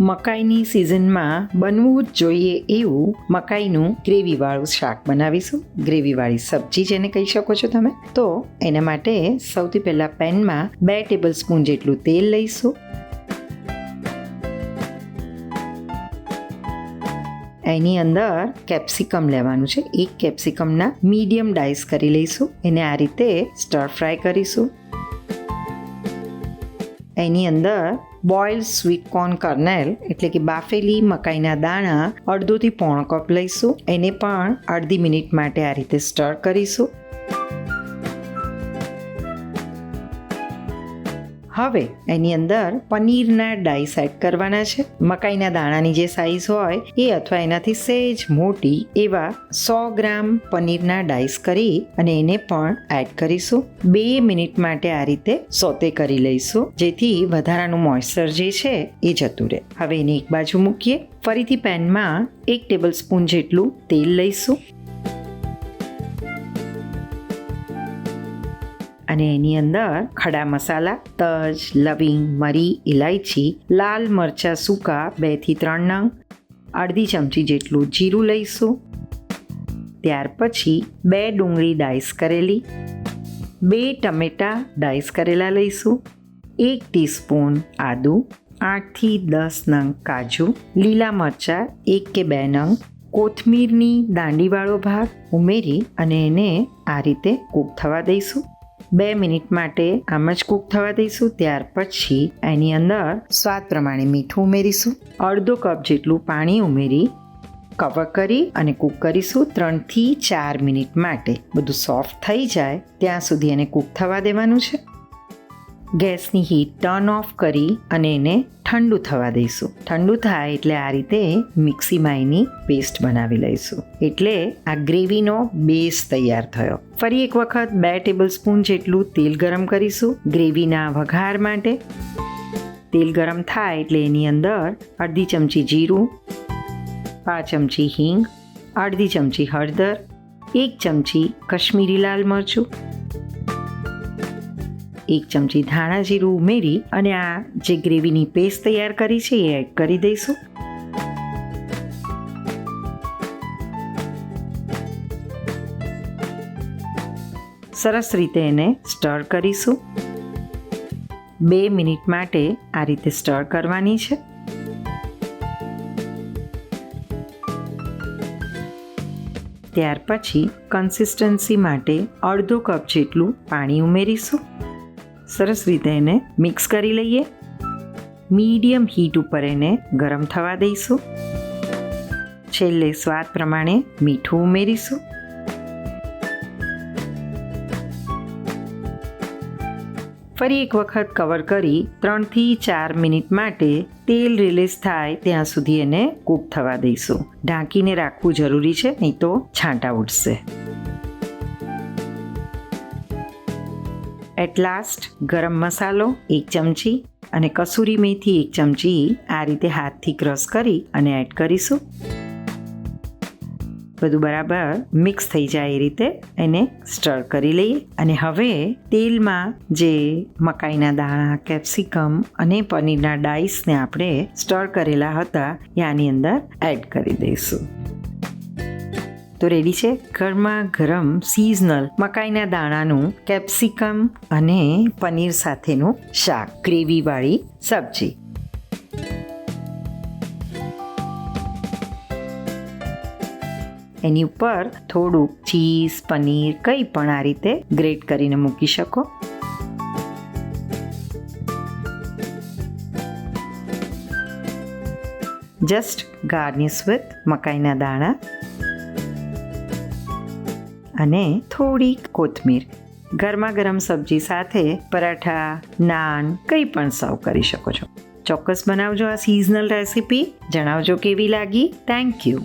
મકાઈની સિઝનમાં બનવું જ જોઈએ એવું મકાઈનું ગ્રેવીવાળું શાક બનાવીશું. ગ્રેવીવાળી સબ્જી જેને કહી શકો છો તમે. તો એના માટે સૌથી પહેલાં પેનમાં બે ટેબલ સ્પૂન જેટલું તેલ લઈશું. એની અંદર કેપ્સિકમ લેવાનું છે. એક કેપ્સિકમના મીડિયમ ડાઈસ કરી લઈશું. એને આ રીતે સ્ટર ફ્રાય કરીશું. એની અંદર બોઇલ સ્વીટ કોર્ન કર્નેલ, એટલે કે બાફેલી મકાઈના દાણા અડધોથી પોણો કપ લઈશું. એને પણ અડધી મિનિટ માટે આ રીતે સ્ટર કરીશું. હવે એની અંદર પનીરના ડાઈસ એડ કરવાના છે. મકાઈના દાણાની જે સાઈઝ હોય, એ અથવા એનાથી સહેજ મોટી એવા સો ગ્રામ પનીરના ડાઈસ કરી અને એને પણ એડ કરીશું. બે મિનિટ માટે આ રીતે સોતે કરી લઈશું. જેથી વધારાનું મોઇશ્ચર જે છે, એ જતું રહે. હવે એને એક બાજુ મૂકીએ. ફરીથી પેનમાં એક ટેબલ સ્પૂન જેટલું તેલ લઈશું. અને એની અંદર ખડા મસાલા, તજ, લવિંગ, મરી ઇલાયચી લાલ મરચાં સૂકા બેથી ત્રણ નંગ, અડધી ચમચી જેટલું જીરું લઈશું. ત્યાર પછી બે ડુંગળી ડાઈસ કરેલી, બે ટમેટાં ડાઈસ કરેલા લઈશું, એક ટીસ્પૂન આદું આઠથી દસ નંગ કાજુ, લીલા મરચાં એક કે બે નંગ, કોથમીરની દાંડીવાળો ભાગ ઉમેરી અને એને આ રીતે કૂક થવા દઈશું. બે મિનિટ માટે આમ જ કૂક થવા દઈશું. ત્યાર પછી એની અંદર સ્વાદ પ્રમાણે મીઠું ઉમેરીશું. અડધો કપ જેટલું પાણી ઉમેરી કવર કરી અને કૂક કરીશું ત્રણથી ચાર મિનિટ માટે. બધું સોફ્ટ થઈ જાય, ત્યાં સુધી એને કૂક થવા દેવાનું છે. ગેસની હીટ ટર્ન ઓફ કરી અને એને ઠંડુ થવા દઈશું. ઠંડુ થાય એટલે આ રીતે મિક્સીમાં એની પેસ્ટ બનાવી લઈશું. એટલે આ ગ્રેવીનો બેઝ તૈયાર થયો. ફરી એક વખત બે ટેબલ સ્પૂન જેટલું તેલ ગરમ કરીશું ગ્રેવીના વઘાર માટે. તેલ ગરમ થાય એટલે એની અંદર અડધી ચમચી જીરું, પાંચ ચમચી હિંગ, અડધી ચમચી હળદર, એક ચમચી કશ્મીરી લાલ મરચું એક ચમચી ધાણા જીરું ઉમેરી અને આ જે ગ્રેવીની પેસ્ટ તૈયાર કરી છે એ એડ કરી દઈશું. સરસ રીતે એને સ્ટર કરીશું. બે મિનિટ માટે આ રીતે સ્ટર કરવાની છે. ત્યાર પછી કન્સિસ્ટન્સી માટે અડધો કપ જેટલું પાણી ઉમેરીશું. સરસ રીતે એને મિક્સ કરી લઈએ. મીડિયમ હીટ ઉપર એને ગરમ થવા દઈશું. છેલ્લે સ્વાદ પ્રમાણે મીઠું ઉમેરીશું. ફરી એક વખત કવર કરી ત્રણથી ચાર મિનિટ માટે તેલ રિલીઝ થાય ત્યાં સુધી એને કૂક થવા દઈશું. ઢાંકીને રાખવું જરૂરી છે, નહીં તો છાંટા ઉઠશે એટ લાસ્ટ ગરમ મસાલો, એક ચમચી અને કસૂરી મેથી એક ચમચી આ રીતે હાથથી ક્રશ કરી અને એડ કરીશું. બધું બરાબર મિક્સ થઈ જાય એ રીતે એને સ્ટર કરી લઈએ. અને હવે તેલમાં જે મકાઈના દાણા કેપ્સિકમ અને પનીરના ડાઈસને આપણે સ્ટર કરેલા હતા એ આની અંદર એડ કરી દઈશું. તો રેડી છે? ઘરમાં ગરમ સિઝનલ મકાઈના દાણાનું કેપ્સિકમ અને પનીર સાથેનું શાક, ગ્રેવીવાળી સબ્જી. એની ઉપર થોડુંક ચીઝ, પનીર કંઈ પણ આ રીતે ગ્રેટ કરીને મૂકી શકો. જસ્ટ ગાર્નિશ વિથ મકાઈના દાણા. અને થોડી કોથમીર. ગરમા ગરમ સબ્જી સાથે પરાઠા, નાન, કંઈ પણ સર્વ કરી શકો છો. ચોક્કસ બનાવજો આ સિઝનલ રેસીપી જણાવજો કેવી લાગી. Thank you